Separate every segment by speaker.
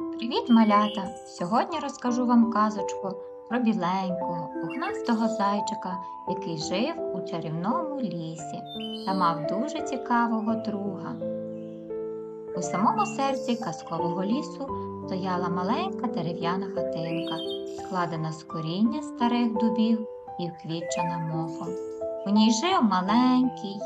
Speaker 1: Привіт, малята! Сьогодні розкажу вам казочку про біленького, пухнастого зайчика, який жив у чарівному лісі та мав дуже цікавого друга. У самому серці казкового лісу стояла маленька дерев'яна хатинка, складена з коріння старих дубів і вквітчена мохом. У ній жив маленький,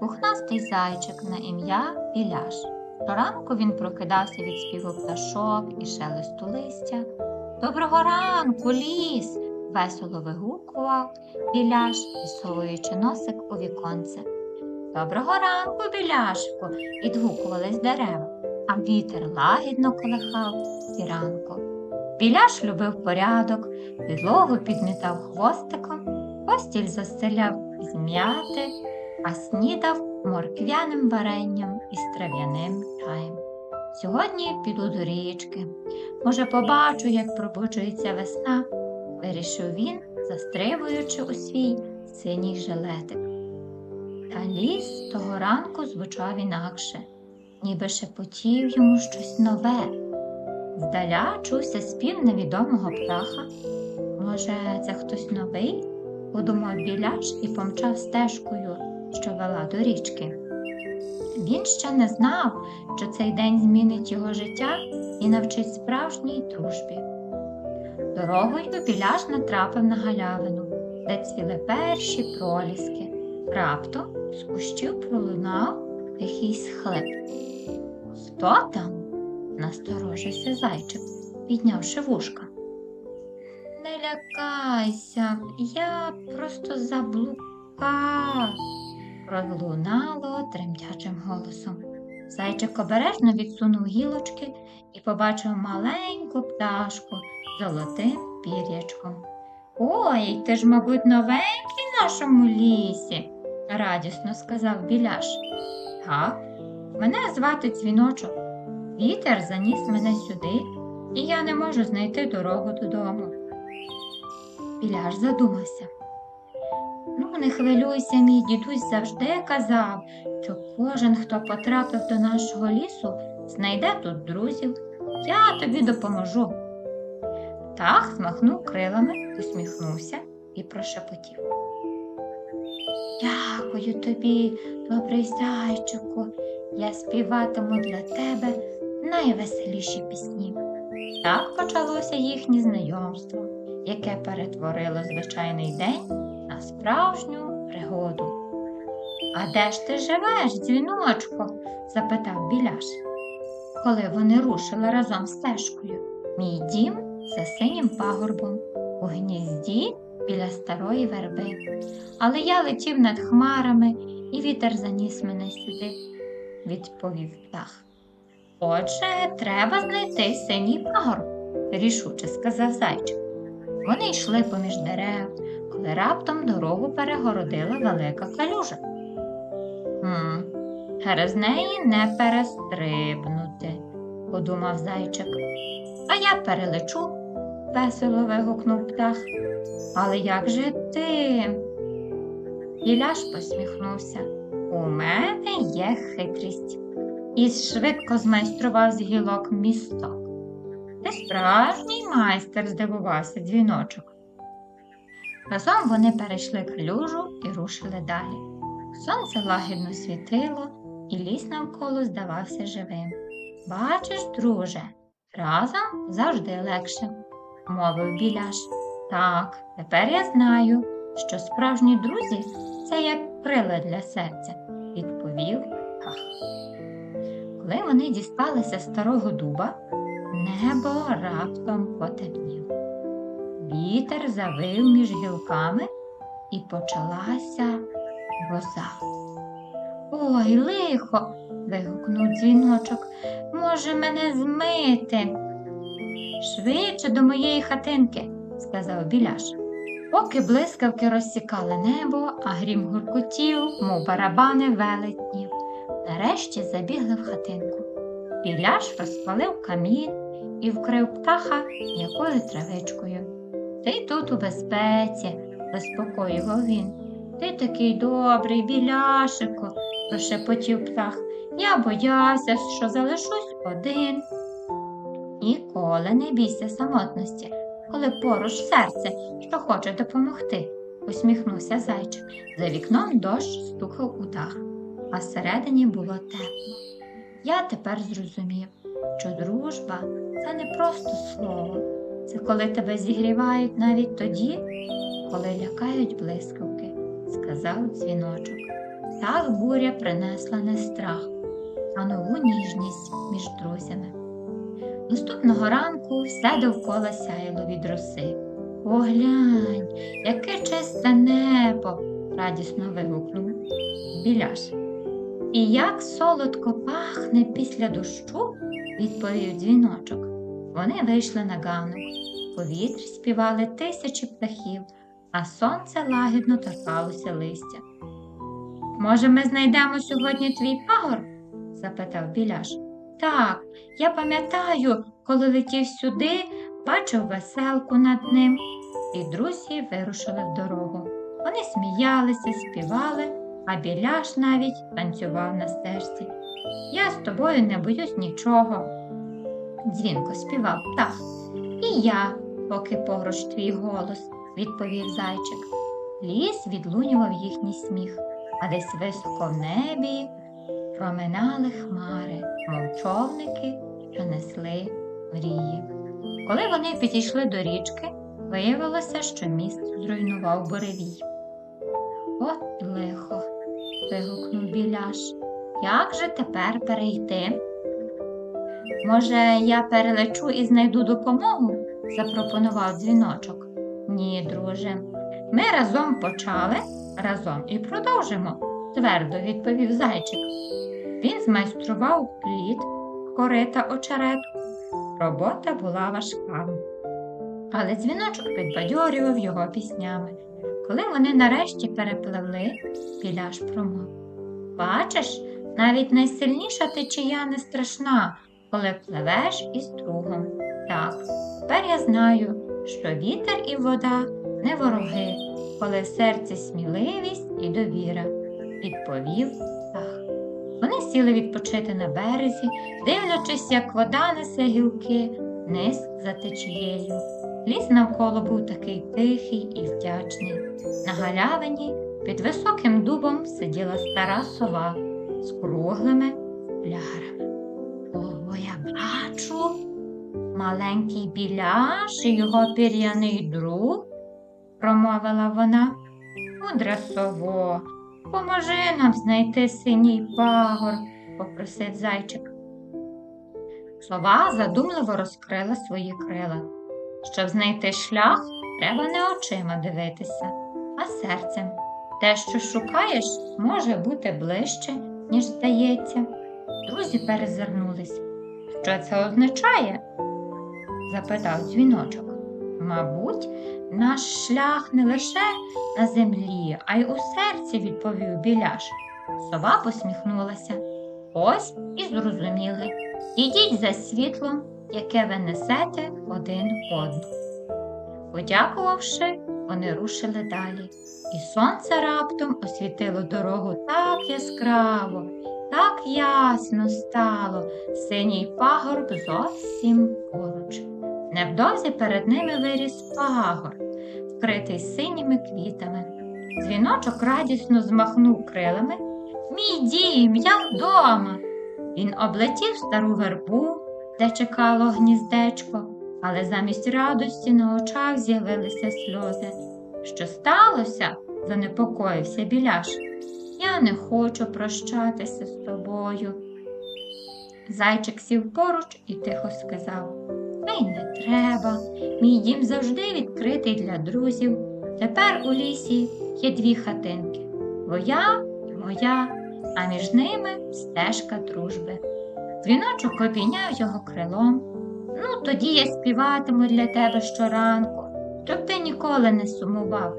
Speaker 1: пухнастий зайчик на ім'я Біляш. Щоранку він прокидався від співу пташок і шелесту листя. Доброго ранку, ліс! весело вигукував біляш, висовуючи носик у віконце. Доброго ранку, біляшку! відгукувались дерева, а вітер лагідно колихав фіранку. Біляш любив порядок, підлогу підмітав хвостиком, постіль застеляв з м'яти, а снідав морквяним варенням із трав'яним. Сьогодні піду до річки. Може, побачу, як пробуджується весна, вирішив він, застрибуючи у свій синій жилетик. Та ліс того ранку звучав інакше, ніби шепотів йому щось нове. Здаля чувся спів невідомого птаха. Може, це хтось новий? подумав біляш і помчав стежкою що вела до річки. Він ще не знав, що цей день змінить його життя і навчить справжній дружбі. Дорогою біляш натрапив на галявину, де цвіли перші проліски. Раптом з кущів пролунав тихий схлип. Хто там? насторожився зайчик, піднявши вушка. Не лякайся, я просто заблукав пролунало тремтячим голосом. Зайчик обережно відсунув гілочки і побачив маленьку пташку з золотим пір'ячком. Ой, ти ж, мабуть, новенький в нашому лісі, радісно сказав біляш. Так, мене звати дзвіночок. Вітер заніс мене сюди, і я не можу знайти дорогу додому. Біляш задумався. Ну, не хвилюйся, мій дідусь завжди казав, що кожен, хто потрапив до нашого лісу, знайде тут друзів. Я тобі допоможу. Птах змахнув крилами, усміхнувся і прошепотів. Дякую тобі, добрий зайчику. Я співатиму для тебе найвеселіші пісні. Так почалося їхнє знайомство, яке перетворило звичайний день справжню пригоду. А де ж ти живеш, дзвіночко? запитав біляш. Коли вони рушили разом стежкою. Мій дім за синім пагорбом, у гнізді біля старої верби. Але я летів над хмарами, і вітер заніс мене сюди, відповів птах. Отже, треба знайти синій пагорб, рішуче сказав зайчик. Вони йшли поміж дерев, коли раптом дорогу перегородила велика калюжа. Хм, через неї не перестрибнути, подумав зайчик. А я перелечу, весело вигукнув птах. Але як же ти? Іляш посміхнувся. У мене є хитрість. І швидко змайстрував з гілок місток. Ти справжній майстер, здивувався дзвіночок. Разом вони перейшли калюжу і рушили далі. Сонце лагідно світило, і ліс навколо здавався живим. Бачиш, друже, разом завжди легше, мовив біляш. Так, тепер я знаю, що справжні друзі це як крила для серця, відповів Хах. Коли вони дісталися старого дуба, небо раптом потемніло. Вітер завив між гілками і почалася гроза. Ой, лихо. вигукнув дзвіночок. Може мене змити. Швидше до моєї хатинки, сказав біляш. Поки блискавки розсікали небо, а грім гуркотів, мов барабани велетнів. Нарешті забігли в хатинку. Біляш розпалив камін і вкрив птаха м'якою травичкою. Ти тут у безпеці, заспокоював він. Ти такий добрий, біляшику, прошепотів птах. Я боявся, що залишусь один. Ніколи не бійся самотності, коли поруч серце, що хоче допомогти, усміхнувся зайчик. За вікном дощ стукав у дах, а всередині було тепло. Я тепер зрозумів, що дружба це не просто слово, це коли тебе зігрівають навіть тоді, коли лякають блискавки, сказав дзвіночок. Так буря принесла не страх, а нову ніжність між друзями. Наступного ранку все довкола сяяло від роси. Поглянь, яке чисте небо! радісно вигукнув біляш. І як солодко пахне після дощу, відповів дзвіночок. Вони вийшли на ганок. Повітрі співали тисячі птахів, а сонце лагідно торкалося листя. Може, ми знайдемо сьогодні твій пагор? запитав біляш. Так, я пам'ятаю, коли летів сюди, бачив веселку над ним, і друзі вирушили в дорогу. Вони сміялися, співали, а біляш навіть танцював на стежці. Я з тобою не боюсь нічого. Дзвінко співав птах. І я, поки погрош твій голос, відповів зайчик. Ліс відлунював їхній сміх, а десь високо в небі проминали хмари, мов човники, що несли мрії. Коли вони підійшли до річки, виявилося, що міст зруйнував буревій. От лихо. вигукнув біляш. Як же тепер перейти? Може, я перелечу і знайду допомогу? запропонував дзвіночок. Ні, друже. Ми разом почали, разом і продовжимо, твердо відповів зайчик. Він змайстрував плід, корита очерету. Робота була важка. Але дзвіночок підбадьорював його піснями. Коли вони нарешті перепливли, біляш промов. Бачиш, навіть найсильніша течія не страшна, коли пливеш із другом. Так, тепер я знаю, що вітер і вода не вороги, коли в серці сміливість і довіра, відповів птах. Вони сіли відпочити на березі, дивлячись, як вода несе гілки вниз за течією. Ліс навколо був такий тихий і вдячний. На галявині під високим дубом сиділа стара сова з круглими плярами. Я бачу, маленький біляш і його пір'яний друг, промовила вона. Мудра сово, поможи нам знайти синій пагор, попросив зайчик. Сова задумливо розкрила свої крила. Щоб знайти шлях, треба не очима дивитися, а серцем. Те, що шукаєш, може бути ближче, ніж здається. Друзі перезирнулись. Що це означає? запитав дзвіночок. Мабуть, наш шлях не лише на землі, а й у серці, відповів біляш. Сова посміхнулася. Ось і зрозуміли. Ідіть за світлом, яке ви несете один одну. Подякувавши, вони рушили далі, і сонце раптом освітило дорогу так яскраво, так ясно стало, синій пагорб зовсім поруч. Невдовзі перед ними виріс пагор, вкритий синіми квітами. Дзвіночок радісно змахнув крилами. Мій дім, я вдома. Він облетів стару вербу, де чекало гніздечко, але замість радості на очах з'явилися сльози. Що сталося? занепокоївся біляш. Я не хочу прощатися з тобою. Зайчик сів поруч і тихо сказав Ей, не треба. Мій дім завжди відкритий для друзів. Тепер у лісі є дві хатинки твоя і моя, а між ними стежка дружби. Дзвіночок обійняв його крилом. Ну, тоді я співатиму для тебе щоранку, щоб ти ніколи не сумував.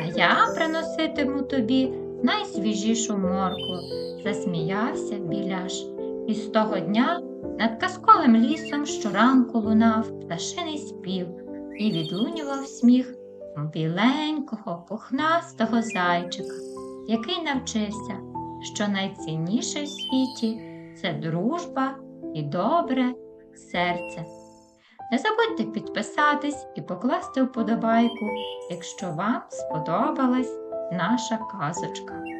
Speaker 1: А я приноситиму тобі найсвіжішу моркву, засміявся біляш. І з того дня над казковим лісом щоранку лунав пташиний спів і відлунював сміх біленького, пухнастого зайчика, який навчився, що найцінніше в світі це дружба і добре серце. Не забудьте підписатись і покласти вподобайку, якщо вам сподобалась наша казочка.